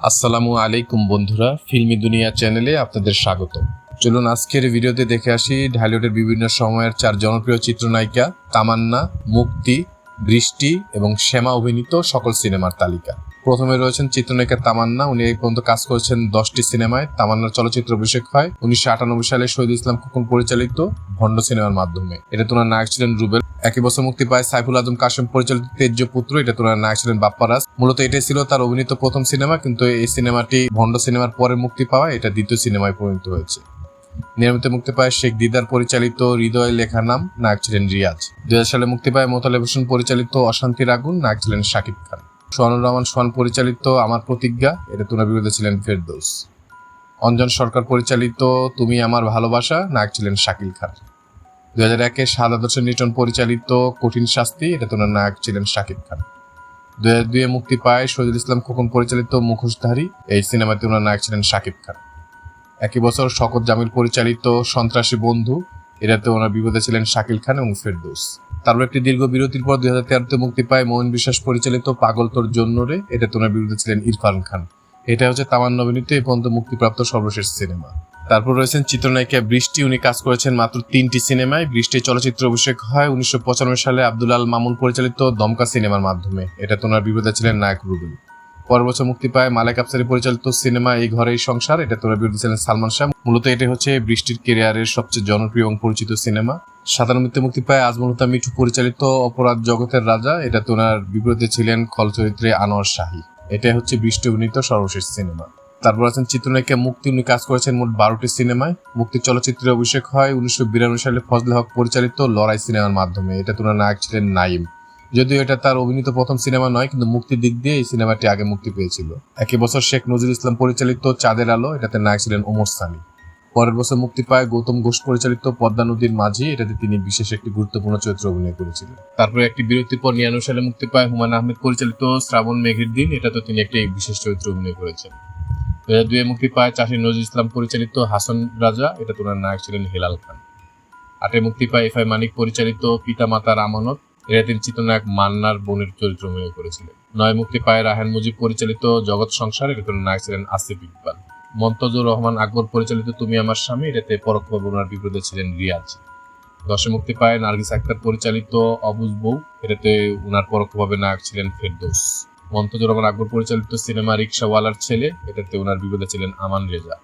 আসসালামু আলাইকুম বন্ধুরা, ফিল্মি দুনিয়া চ্যানেলে আপনাদের স্বাগত চলুন আজকের ভিডিওতে দেখে আসি ঢালিউডের বিভিন্ন সময়ের চার জনপ্রিয় চিত্রনায়িকা তামান্না, মুক্তি, বৃষ্টি এবং শ্যামা অভিনীত সকল সিনেমার তালিকা। প্রথমে রয়েছেন চিত্রনায়িকা তামান্না। উনি এই পর্যন্ত কাজ করেছেন দশটি সিনেমায়। তামান্নার চলচ্চিত্র অভিষেক হয় উনিশশো আটানব্বই সালে শহীদ ইসলাম খোকন পরিচালিত ভণ্ড সিনেমার মাধ্যমে। এটা তোনার নায়ক ছিলেন রুবেল। একই বছর মুক্তি পায় সাইফুল আজম কাশেম পরিচালিত তেজ্য পুত্র এটা তোনার নায়ক ছিলেন বাপ্পারাজ। মূলত এটাই ছিল তার অভিনীত প্রথম সিনেমা, কিন্তু এই সিনেমাটি ভণ্ড সিনেমার পরে মুক্তি পাওয়া এটা দ্বিতীয় সিনেমায় পরিণত হয়েছে। নিয়মিত মুক্তি পায় শেখ দিদার পরিচালিত হৃদয় লেখা নাম, নায়ক ছিলেন রিয়াজ। দুই হাজার সালে মুক্তি পায় মোতালেব হোসেন পরিচালিত অশান্তির আগুন নায়ক ছিলেন শাকিব খান। সোহানুর রহমান সোহান পরিচালিত আমার প্রতিজ্ঞা, এটা তোনার বিরুদ্ধে ছিলেন ফেরদৌস। অঞ্জন সরকার পরিচালিত তুমি আমার ভালোবাসা, নায়ক ছিলেন শাকিল খান। দু হাজার একে সাদা হোসেন নিটন পরিচালিত কঠিন শাস্তি, এটা তোনার নায়ক ছিলেন শাকিব খান। দু হাজার দুয়ে মুক্তি পায় শহীদুল ইসলাম খোকন পরিচালিত মুখোশধারী এই সিনেমাতে ওনার নায়ক ছিলেন শাকিব খান। একই বছর শকত জামিল পরিচালিত সন্ত্রাসী বন্ধু, এটাতে ওনার বিপদে ছিলেন শাকিল খান এবং ফেরদৌস। তারপর একটি দীর্ঘ বিরতির পর দুই হাজার তেরোতে মুক্তি পায় মোহন বিশ্বাস পরিচালিত পাগল তোর জন্য রে এটাতে ওনার বিরুদ্ধে ছিলেন ইরফান খান। এটা হচ্ছে তামান্না অভিনীত এই পর্যন্ত মুক্তিপ্রাপ্ত সর্বশেষ সিনেমা। তারপর রয়েছেন চিত্রনায়িকা বৃষ্টি। উনি কাজ করেছেন মাত্র তিনটি সিনেমায়। বৃষ্টি চলচ্চিত্র অভিষেক হয় উনিশশো পঁচানব্বই সালে আব্দুল আল মামুন পরিচালিত দমকা সিনেমার মাধ্যমে। এটা তোনার বিরুদ্ধে ছিলেন নায়ক রুবেল। পরের বছর মুক্তি পায় মালেক আফসারি পরিচালিত সিনেমা এই ঘরেই সংসার। এটা তোনার বিরুদ্ধে ছিলেন সালমান শাহ। মূলত এটা হচ্ছে বৃষ্টির কেরিয়ারের সবচেয়ে জনপ্রিয় এবং পরিচিত সিনেমা। সাতানব্বইতে মুক্তি পায় আজমল হুতা মিঠু পরিচালিত অপরাধ জগতের রাজা। এটা তোনার বিপরীতে ছিলেন খল চরিত্রে আনোয়ার শাহী। এটাই হচ্ছে বৃষ্টি অভিনীত সর্বশেষ সিনেমা। তারপর আছেন চিত্রনায়িকা মুক্তি। উনি কাজ করেছেন মোট বারোটি সিনেমায়। মুক্তি চলচ্চিত্রে অভিষেক হয় উনিশশো বিরানব্বই সালে ফজলে হক পরিচালিত লড়াই সিনেমার মাধ্যমে। এটা তোনার নায়ক ছিলেন নাইম। যদিও এটা তার অভিনীত প্রথম সিনেমা নয়, কিন্তু মুক্তির দিক দিয়ে এই সিনেমাটি আগে মুক্তি পেয়েছিল। একই বছর শেখ নজরুল ইসলাম পরিচালিত চাঁদের আলো, এটাতে নায়ক ছিলেন ওমর সানি। পরের বছর মুক্তি পায় গৌতম ঘোষ পরিচালিত পদ্মা নদীর মাঝি। এটাতে তিনি বিশেষ একটি গুরুত্বপূর্ণ চরিত্র অভিনয় করেছিলেন। তারপরে একটি বিরতির পর নিরানব্বই সালে মুক্তি পায় হুমায়ুন আহমেদ পরিচালিত শ্রাবণ মেঘের দিন। এটাতে তিনি একটি বিশেষ চরিত্র অভিনয় করেছেন। দু হাজার দুয়ে মুক্তি পায় চাষি নজরুল ইসলাম পরিচালিত হাসন রাজা। এটা তোনার নায়ক ছিলেন হেলাল খান। আটে মুক্তি পায় এফ আই মানিক পরিচালিত পিতা মাতার আমানত এরা তিনি চিত্রনায়ক মান্নার বোনের চরিত্র অভিনয় করেছিলেন। নয় মুক্তি পায় রাহেন মুজিব পরিচালিত জগৎ সংসার। এটা তোনার নায়ক ছিলেন আসিফ ইকবাল। মন্তজুর রহমান আকবর পরিচালিত তুমি আমার স্বামী, এটাতে পরোক্ষভাবে ওনার বিপরীতে ছিলেন রিয়াজ। দশে মুক্তি পায় নার্গিস আক্তার পরিচালিত অবুজ বউ, এটাতে উনার পরোক্ষভাবে নায়ক ছিলেন ফেরদৌস। মন্তজুর রহমান আকবর পরিচালিত সিনেমা রিক্সাওয়ালার ছেলে, এটাতে ওনার বিপদে ছিলেন আমান রেজা।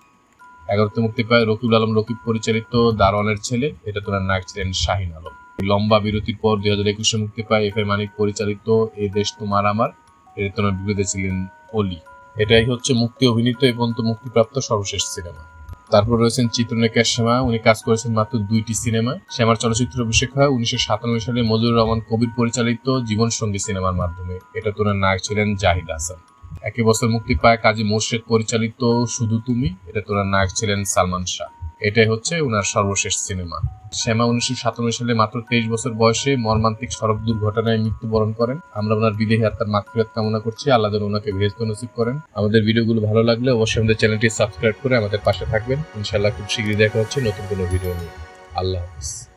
এগারোতে মুক্তি পায় রকিবুল আলম রকিব পরিচালিত দারোয়ানের ছেলে, এটাতে ওনার নায়ক ছিলেন শাহিন আলম। লম্বা বিরতির পর দুই হাজার একুশে মুক্তি পায় এফ এ মানিক পরিচালিত এ দেশ তোমার আমার, এটাতে ওনার বিপদে ছিলেন অলি। এটাই হচ্ছে মুক্তি অভিনীত এবং পর্যন্ত মুক্তিপ্রাপ্ত সর্বশেষ সিনেমা। তারপর রয়েছেন চিত্রনায়িকা শ্যামা, উনি কাজ করেছেন মাত্র দুইটি সিনেমা। শ্যামার চলচ্চিত্র অভিষেক হয় উনিশশো সাতানব্বই সালে মজুর রহমান কবির পরিচালিত জীবন সঙ্গী সিনেমার মাধ্যমে। এটা তোনার নায়ক ছিলেন জাহিদ হাসান। একই বছর মুক্তি পায় কাজী মোর্শেদ, পরিচালিত শুধু তুমি। এটা তোনার নায়ক ছিলেন সালমান শাহ। এটাই হচ্ছে ওনার সর্বশেষ সিনেমা। শ্যামা উনিশশো সাতানব্বই সালে মাত্র তেইশ বছর বয়সে মর্মান্তিক সড়ক দুর্ঘটনায় মৃত্যুবরণ করেন। আমরা ওনার বিদেহী আত্মার মাতৃয়াত কামনা করছি। আল্লাহ ওনাকে ভেস্ত নসিব করেন। আমাদের ভিডিওগুলো ভালো লাগলে অবশ্যই আমাদের চ্যানেলটি সাবস্ক্রাইব করে আমাদের পাশে থাকবেন। ইনশাল্লাহ খুব শীঘ্রই দেখা হচ্ছে নতুন কোনো ভিডিও নিয়ে। আল্লাহ হাফিজ।